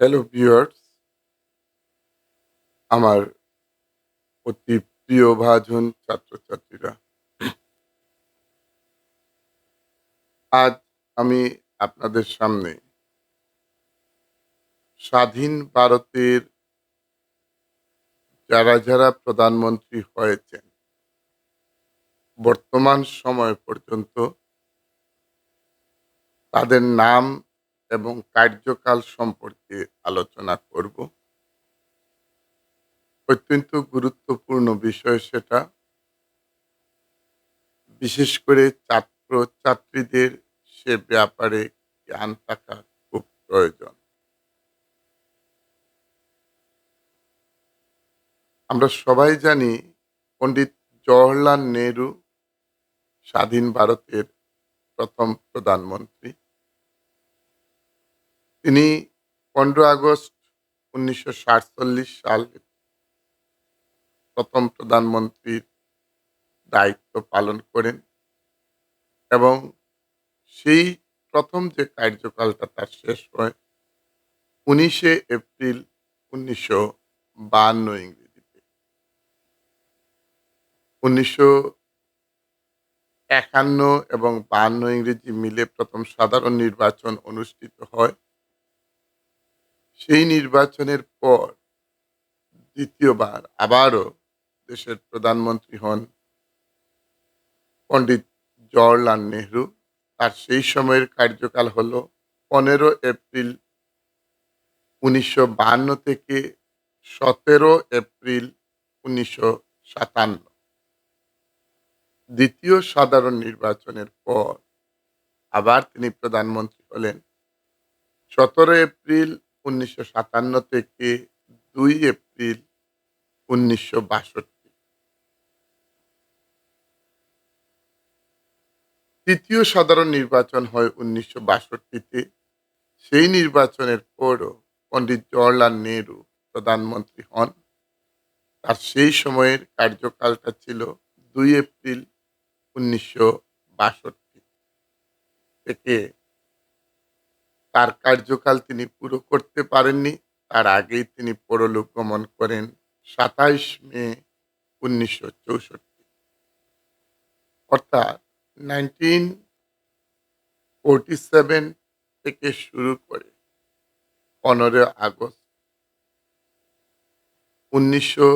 Hello viewers আমার অতি প্রিয় ভাজন ছাত্রছাত্রীরা। আজ আমি আপনাদের সামনে স্বাধীন ভারতের যারা যারা প্রধানমন্ত্রী হয়েছেন, বর্তমান সময় পর্যন্ত তাদের নাম এবং কার্যকাল সম্পর্কে আলোচনা করব। অত্যন্ত গুরুত্বপূর্ণ বিষয় সেটা। বিশেষ করে ছাত্র, ছাত্রীদের সে ব্যাপারে জ্ঞান থাকা খুব প্রয়োজন। আমরা সবাই জানি পণ্ডিত জওহরলাল নেহরু স্বাধীন ভারতের প্রথম প্রধানমন্ত্রী। তিনি পনেরো আগস্ট উনিশশো সাতচল্লিশ সালে প্রথম প্রধানমন্ত্রীর দায়িত্ব পালন করেন এবং সেই প্রথম যে কার্যকালটা তার শেষ হয় উনিশে এপ্রিল উনিশশো বাহান্ন ইংরেজিতে। উনিশশো একান্ন এবং বাহান্ন ইংরেজি মিলে প্রথম সাধারণ নির্বাচন অনুষ্ঠিত হয়। সেই নির্বাচনের পর দ্বিতীয়বার আবারও দেশের প্রধানমন্ত্রী হন পণ্ডিত জওয়াহরলাল নেহরু। তার সেই সময়ের কার্যকাল হল পনেরো এপ্রিল উনিশশো থেকে সতেরো এপ্রিল উনিশশো সাতান্ন। দ্বিতীয় সাধারণ নির্বাচনের পর আবার তিনি প্রধানমন্ত্রী হলেন। সতেরো এপ্রিল উনিশশো সাতান্ন থেকে দুই এপ্রিল উনিশশো বাষট্টি। তৃতীয় সাধারণ নির্বাচন হয় উনিশশো বাষট্টিতে। সেই নির্বাচনের পরও পণ্ডিত জওয়াহরলাল নেহরু প্রধানমন্ত্রী হন। তার সেই সময়ের কার্যকালটা ছিল দুই এপ্রিল উনিশশো বাষট্টি। থেকে তার কার্যকাল তিনি পুরো করতে পারেননি। তার আগেই তিনি পরলোক গমন করেন সাতাইশ মে উনিশশো চৌষট্টি। অর্থাৎ নাইনটিন ফোরটি সেভেন থেকে শুরু করে পনেরো আগস্ট। উনিশশো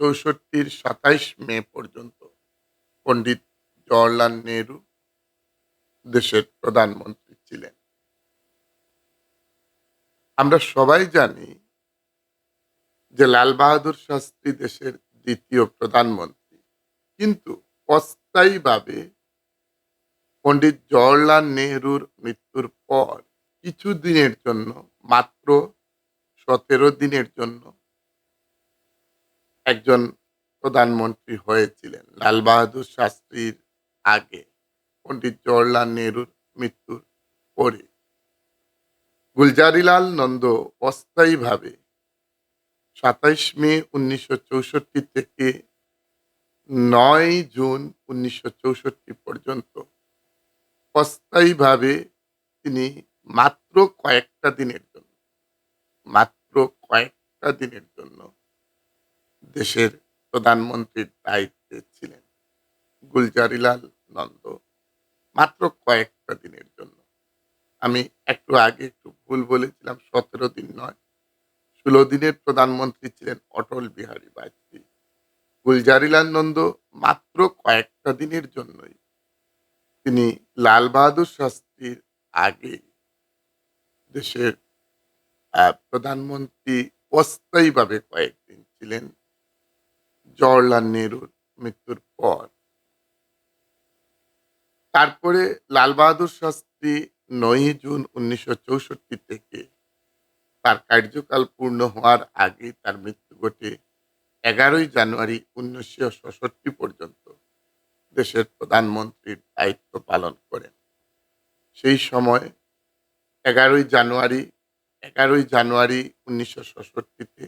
চৌষট্টির সাতাইশ মে পর্যন্ত পণ্ডিত জওয়াহরলাল নেহরু দেশের প্রধানমন্ত্রী ছিলেন। আমরা সবাই জানি যে লাল বাহাদুর শাস্ত্রী দেশের দ্বিতীয় প্রধানমন্ত্রী। কিন্তু অস্থায়ীভাবে পণ্ডিত জওয়াহরলাল নেহরুর মৃত্যুর পর কিছু দিনের জন্য, মাত্র সতেরো দিনের জন্য একজন প্রধানমন্ত্রী হয়েছিলেন লাল বাহাদুর শাস্ত্রীর আগে পণ্ডিত জওয়াহরলাল নেহরুর মৃত্যুর পরে। গুলজারিলাল নন্দ অস্থায়ীভাবে সাতাইশ মে উনিশশো চৌষট্টি থেকে নয় জুন উনিশশো চৌষট্টি পর্যন্ত অস্থায়ীভাবে তিনি মাত্র কয়েকটা দিনের জন্য, মাত্র কয়েকটা দিনের জন্য দেশের প্রধানমন্ত্রীর দায়িত্বে ছিলেন গুলজারিলাল নন্দ, মাত্র কয়েকটা দিনের জন্য। আমি একটু আগে একটু ভুল বলেছিলাম, সতেরো দিন নয়। ষোলো দিনের প্রধানমন্ত্রী ছিলেন অটল বিহারী বাজপেয়ী। গুলজারিলাল নন্দ মাত্র কয়েকটা দিনের জন্যই। তিনি লাল বাহাদুর শাস্ত্রীর আগে দেশের প্রধানমন্ত্রী অস্থায়ীভাবে কয়েকদিন ছিলেন। জওয়াহরলাল নেহরুর মৃত্যুর পর। তারপরে লাল বাহাদুর শাস্ত্রী নয়ই জুন উনিশশো চৌষট্টি থেকে তার কার্যকাল পূর্ণ হওয়ার আগে তার মৃত্যু ঘটে এগারোই জানুয়ারি উনিশশো পর্যন্ত দেশের প্রধানমন্ত্রীর দায়িত্ব পালন করেন। সেই সময় এগারোই জানুয়ারি এগারোই জানুয়ারি উনিশশো ছষট্টিতে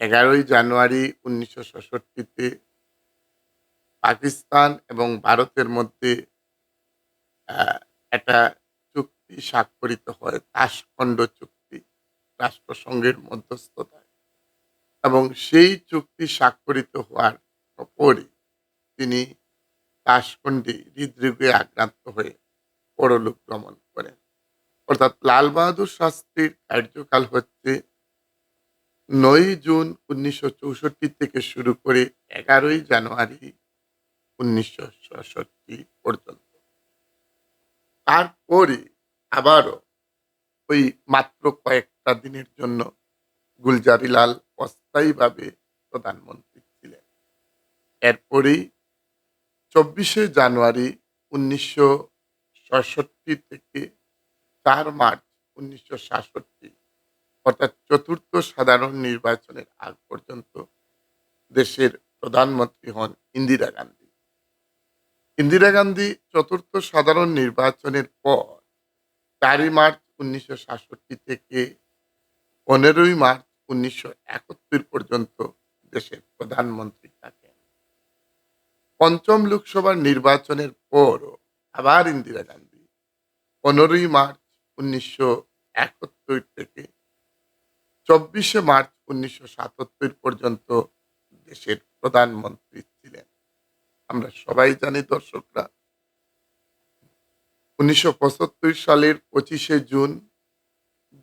এগারোই জানুয়ারি উনিশশো ছষট্টিতে পাকিস্তান এবং ভারতের মধ্যে একটা চুক্তি স্বাক্ষরিত হয় তাসখণ্ড চুক্তি, রাষ্ট্রসংঘের মধ্যস্থতায়। এবং সেই চুক্তি স্বাক্ষরিত হওয়ার পরই তিনি তাসকন্ডে হৃদরোগে আক্রান্ত হয়ে পরলোক গমন করেন। অর্থাৎ লাল বাহাদুর শাস্ত্রীর কার্যকাল হচ্ছে নয় জুন উনিশশো চৌষট্টি থেকে শুরু করে এগারোই জানুয়ারি উনিশশো পর্যন্ত। তারপরে আবারও ওই মাত্র কয়েকটা দিনের জন্য গুলজারিলাল অস্থায়ীভাবে প্রধানমন্ত্রী ছিলেন। এরপরেই চব্বিশে জানুয়ারি উনিশশো ছষট্টি থেকে চার মার্চ উনিশশো সাতষট্টি, অর্থাৎ চতুর্থ সাধারণ নির্বাচনের আগ পর্যন্ত দেশের প্রধানমন্ত্রী হন ইন্দিরা গান্ধী। ইন্দিরা গান্ধী চতুর্থ সাধারণ নির্বাচনের পর চারই মার্চ উনিশশো সাতষট্টি থেকে পনেরোই মার্চ উনিশশো একাত্তর পর্যন্ত দেশের প্রধানমন্ত্রী থাকেন। পঞ্চম লোকসভার নির্বাচনের পরও আবার ইন্দিরা গান্ধী পনেরোই মার্চ উনিশশো একাত্তর থেকে চব্বিশে মার্চ উনিশশো সাতাত্তর পর্যন্ত দেশের প্রধানমন্ত্রী ছিলেন। আমরা সবাই জানি দর্শকরা। উনিশশো পঁচাত্তর সালের পঁচিশে জুন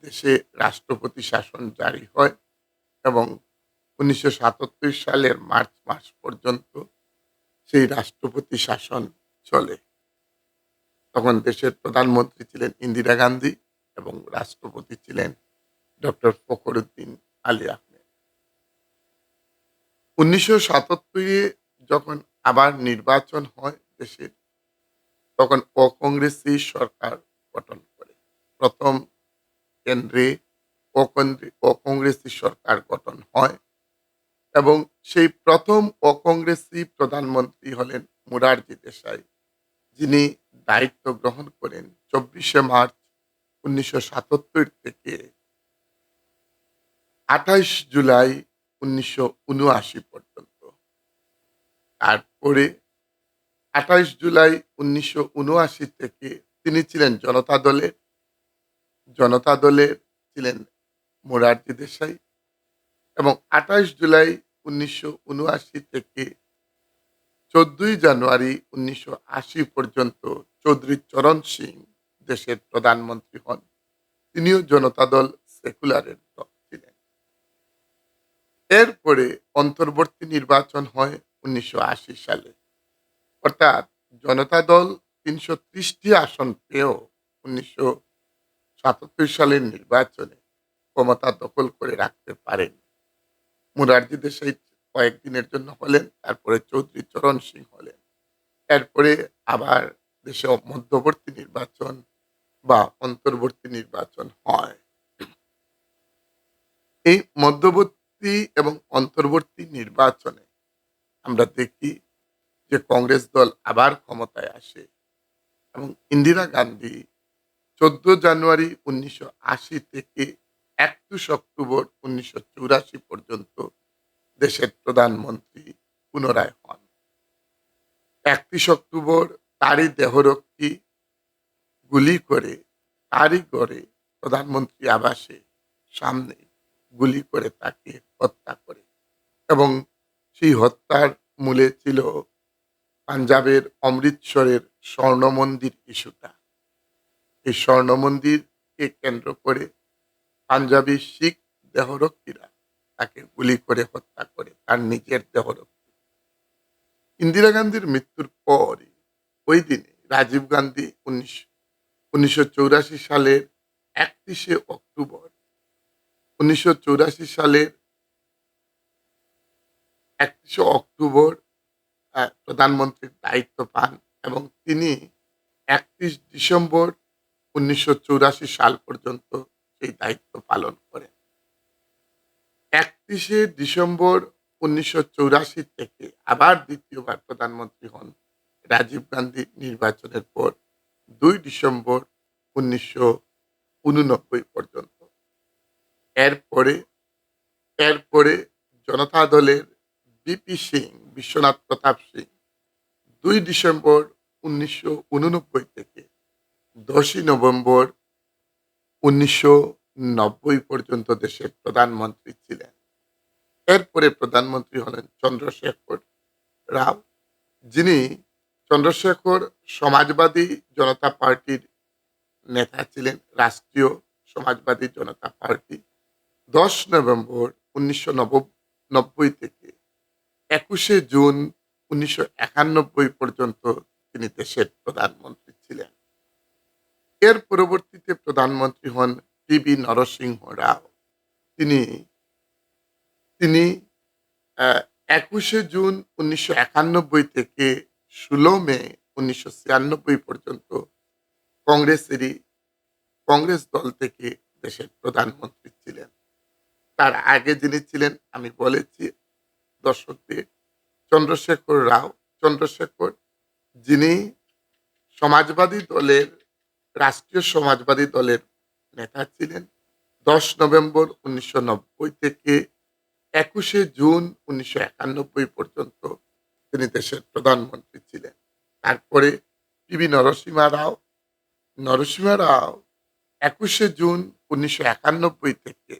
দেশে রাষ্ট্রপতি শাসন জারি হয় এবং উনিশশো সাতাত্তর সালের মার্চ মাস পর্যন্ত সেই রাষ্ট্রপতি শাসন চলে। তখন দেশের প্রধানমন্ত্রী ছিলেন ইন্দিরা গান্ধী এবং রাষ্ট্রপতি ছিলেন ডক্টর ফখরুদ্দিন আলী আহমেদ। উনিশশো সাতাত্তরে যখন আবার নির্বাচন হয় দেশে তখন অকংগ্রেসি সরকার গঠন করে। প্রথম কেন্দ্রে অকন্দ্রে- অকংগ্রেসি সরকার গঠন হয় এবং সেই প্রথম অকংগ্রেসি প্রধানমন্ত্রী হলেন মুরারজি দেশাই, যিনি দায়িত্ব গ্রহণ করেন চব্বিশে মার্চ উনিশশো সাতাত্তর থেকে আঠাইশ জুলাই উনিশশো উনআশি পর্যন্ত তারপরে আঠাইশ জুলাই উনিশশো উনআশি থেকে তিনি ছিলেন জনতা দলের জনতা দলের ছিলেন মোরারজি দেশাই এবং আঠাইশ জুলাই উনিশশো উনআশি থেকে চোদ্দই জানুয়ারি উনিশশো আশি পর্যন্ত চৌধুরী চরণ সিং দেশের প্রধানমন্ত্রী হন। তিনিও জনতা দল সেকুলারের দল ছিলেন। এরপরে অন্তর্বর্তী নির্বাচন হয় উনিশশো আশি সালে। অর্থাৎ জনতা দল তিনশো ত্রিশটি আসন পেয়েও উনিশশো সাতাত্তর সালের নির্বাচনে ক্ষমতা দখল করে রাখতে পারেন। মুরারজি দেশাই কয়েকদিনের জন্য হলেন, তারপরে চৌধুরী চরণ সিং হলেন। এরপরে আবার দেশে মধ্যবর্তী নির্বাচন বা অন্তর্বর্তী নির্বাচন হয়। এই মধ্যবর্তী এবং অন্তর্বর্তী নির্বাচনে আমরা দেখি যে কংগ্রেস দল আবার ক্ষমতায় আসে। এবং ইন্দিরা গান্ধী চোদ্দ জানুয়ারি উনিশশো আশি থেকে একত্রিশ অক্টোবর উনিশশো চৌরাশি পর্যন্ত দেশের প্রধানমন্ত্রী পুনরায় হন। একত্রিশ অক্টোবর তারই দেহরক্ষী গুলি করে, তারই গড়ে প্রধানমন্ত্রী আবাসে সামনে গুলি করে তাকে হত্যা করে। এবং সেই হত্যার মূলে ছিল পাঞ্জাবের অমৃতসরের স্বর্ণ মন্দির ইস্যুটা। এই স্বর্ণ মন্দিরকে কেন্দ্র করে পাঞ্জাবি শিখ দেহরক্ষীরা তাকে গুলি করে হত্যা করে তার নিজের দেহরক্ষী। ইন্দিরা গান্ধীর মৃত্যুর পরই ওই দিনে রাজীব গান্ধী উনিশ, উনিশশো সালের একত্রিশে অক্টোবর, উনিশশো সালের একত্রিশে অক্টোবর প্রধানমন্ত্রীর দায়িত্ব পান এবং তিনি একত্রিশ ডিসেম্বর উনিশশো সাল পর্যন্ত সেই দায়িত্ব পালন করেন। একত্রিশে ডিসেম্বর উনিশশো থেকে আবার দ্বিতীয়বার প্রধানমন্ত্রী হন রাজীব গান্ধী নির্বাচনের পর, দুই ডিসেম্বর উনিশশো উননব্বই পর্যন্ত। এরপরে এরপরে জনতা দলের বিপি সিং, বিশ্বনাথ প্রতাপ সিং, দুই ডিসেম্বর উনিশশো উননব্বই থেকে দশই নভেম্বর উনিশশো নব্বই পর্যন্ত দেশের প্রধানমন্ত্রী ছিলেন। এরপরে প্রধানমন্ত্রী হলেন চন্দ্রশেখর রাও, যিনি চন্দ্রশেখর সমাজবাদী জনতা পার্টির নেতা ছিলেন, রাষ্ট্রীয় সমাজবাদী জনতা পার্টি। দশ নভেম্বর উনিশশো নব্বই থেকে একুশে জুন উনিশশো একানব্বই পর্যন্ত তিনি দেশের প্রধানমন্ত্রী ছিলেন। এর পরবর্তীতে প্রধানমন্ত্রী হন টিবি নরসিংহ রাও। তিনি তিনি একুশে জুন উনিশশো একানব্বই থেকে ষোলো মে উনিশশো ছিয়ানব্বই পর্যন্ত কংগ্রেসেরই, কংগ্রেস দল থেকে দেশের প্রধানমন্ত্রী ছিলেন। তার আগে যিনি ছিলেন, আমি বলেছি দর্শকদের। চন্দ্রশেখর রাও, চন্দ্রশেখর, যিনি সমাজবাদী দলের, রাষ্ট্রীয় সমাজবাদী দলের নেতা ছিলেন, দশ নভেম্বর উনিশশো নব্বই থেকে একুশে জুন উনিশশো একানব্বই পর্যন্ত তিনি দেশের প্রধানমন্ত্রী ছিলেন। তারপরে পিবি নরসিমা রাও নরসিমা রাও একুশে জুন উনিশশো একানব্বই থেকে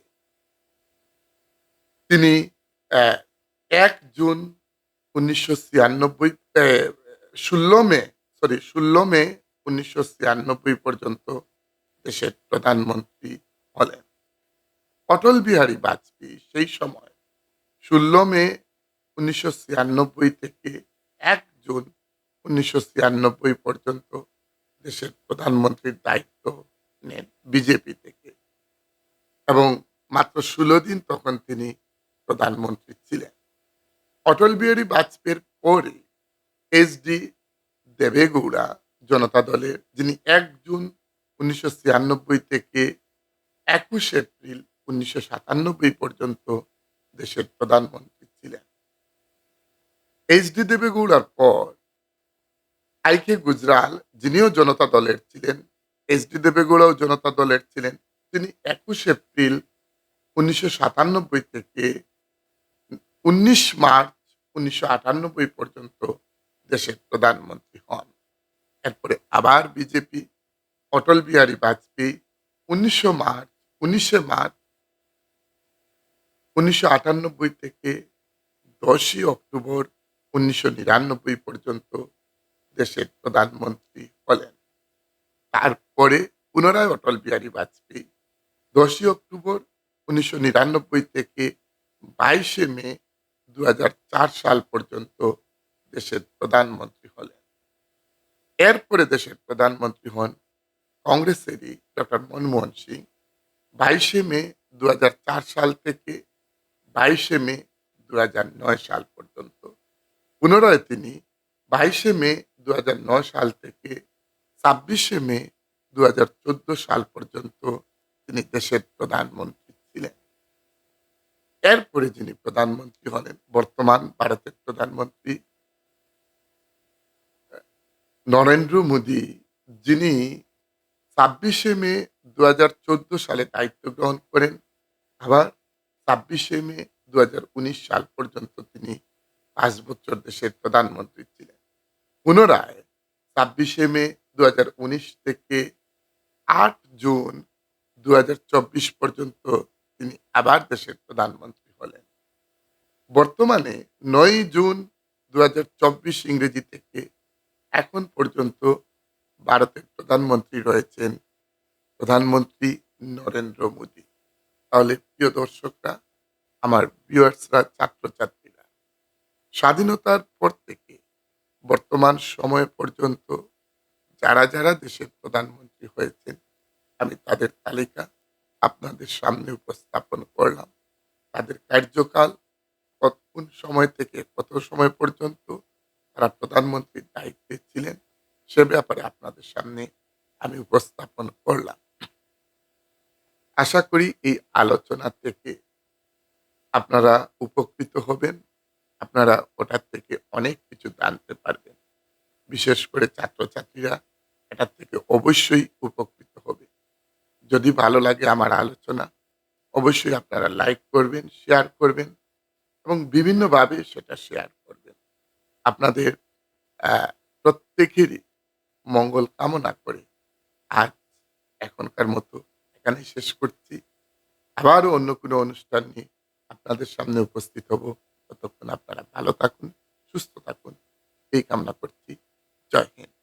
তিনি এক জুন উনিশশো ছিয়ানব্বই ষোলো মে সরি ষোলো মে উনিশশো ছিয়ানব্বই পর্যন্ত দেশের প্রধানমন্ত্রী হলেন। অটল বিহারী বাজপেয়ী সেই সময় ষোলো মে উনিশশো ছিয়ানব্বই থেকে এক জুন উনিশশো ছিয়ানব্বই পর্যন্ত দেশের প্রধানমন্ত্রীর দায়িত্ব নেন বিজেপি থেকে এবং মাত্র ষোলো দিন তখন তিনি প্রধানমন্ত্রী ছিলেন। অটল বিহারী বাজপেয়ীর পরে এস ডি দেবেগৌড়া জনতা দলের, যিনি এক জুন উনিশশো ছিয়ানব্বই থেকে একুশ এপ্রিল উনিশশো সাতানব্বই পর্যন্ত দেশের প্রধানমন্ত্রী ছিলেন। এইচ ডি দেবেগৌড়ার পর আইকে গুজরাল, যিনিও জনতা দলের ছিলেন এইচ ডি দেবেগৌড়াও জনতা দলের ছিলেন, তিনি একুশ এপ্রিল উনিশশো সাতানব্বই থেকে উনিশ মার্চ উনিশশো আটানব্বই পর্যন্ত দেশের প্রধানমন্ত্রী হন। এরপরে আবার বিজেপি, অটল বিহারী বাজপেয়ী, উনিশশো মার্চ, উনিশে মার্চ, উনিশশো আটানব্বই থেকে দশই অক্টোবর উনিশশো নিরানব্বই পর্যন্ত দেশের প্রধানমন্ত্রী হলেন। তারপরে পুনরায় অটল বিহারী বাজপেয়ী, দশই অক্টোবর উনিশশো নিরানব্বই থেকে বাইশে মে দু হাজার চার সাল পর্যন্ত দেশের প্রধানমন্ত্রী হলেন। এরপরে দেশের প্রধানমন্ত্রী হন কংগ্রেসেরই ডক্টর মনমোহন সিং। বাইশে মে দু হাজার চার সাল থেকে বাইশে মে দু হাজার নয় সাল পর্যন্ত। পুনরায় তিনি বাইশে মে দু হাজার নয় সাল থেকে ছাব্বিশে মে দু হাজার চোদ্দ সাল পর্যন্ত তিনি দেশের প্রধানমন্ত্রী। এরপরে যিনি প্রধানমন্ত্রী হলেন, বর্তমান ভারতের প্রধানমন্ত্রী, নরেন্দ্র মোদী, যিনি ছাব্বিশে মে দু হাজার চোদ্দ সালে দায়িত্ব গ্রহণ করেন, আবার ছাব্বিশে মে দু হাজার উনিশ সাল পর্যন্ত তিনি পাঁচ বছর দেশের প্রধানমন্ত্রী ছিলেন। পুনরায় ছাব্বিশে মে দু হাজার উনিশ থেকে আট জুন দু হাজার চব্বিশ পর্যন্ত আবার দেশের প্রধানমন্ত্রী হলেন। বর্তমানে নয় জুন দু হাজার চব্বিশ ইংরেজি থেকে এখন পর্যন্ত ভারতের প্রধানমন্ত্রী রয়েছেন প্রধানমন্ত্রী নরেন্দ্র মোদী। তাহলে প্রিয় দর্শকরা, আমার ভিউয়ার্সরা, ছাত্রছাত্রীরা, স্বাধীনতার পর থেকে বর্তমান সময় পর্যন্ত যারা যারা দেশের প্রধানমন্ত্রী হয়েছেন, আমি তাদের তালিকা আপনাদের সামনে উপস্থাপন করলাম। তাদের কার্যকাল কোন সময় থেকে কত সময় পর্যন্ত তারা প্রধানমন্ত্রীর দায়িত্বে ছিলেন, সে ব্যাপারে আপনাদের সামনে আমি উপস্থাপন করলাম। আশা করি এই আলোচনা থেকে আপনারা উপকৃত হবেন, আপনারা ওটার থেকে অনেক কিছু জানতে পারবেন। বিশেষ করে ছাত্রছাত্রীরা এটার থেকে অবশ্যই উপকৃত হবে। যদি ভালো লাগে আমার আলোচনা, অবশ্যই আপনারা লাইক করবেন শেয়ার করবেন এবং বিভিন্নভাবে সেটা শেয়ার করবেন। আপনাদের প্রত্যেকেরই মঙ্গল কামনা করে আজ এখনকার মতো এখানে শেষ করছি। আবারও অন্য কোনো অনুষ্ঠান নিয়ে আপনাদের সামনে উপস্থিত হব। ততক্ষণ আপনারা ভালো থাকুন, সুস্থ থাকুন। এই কামনা করছি। জয় হিন্দ।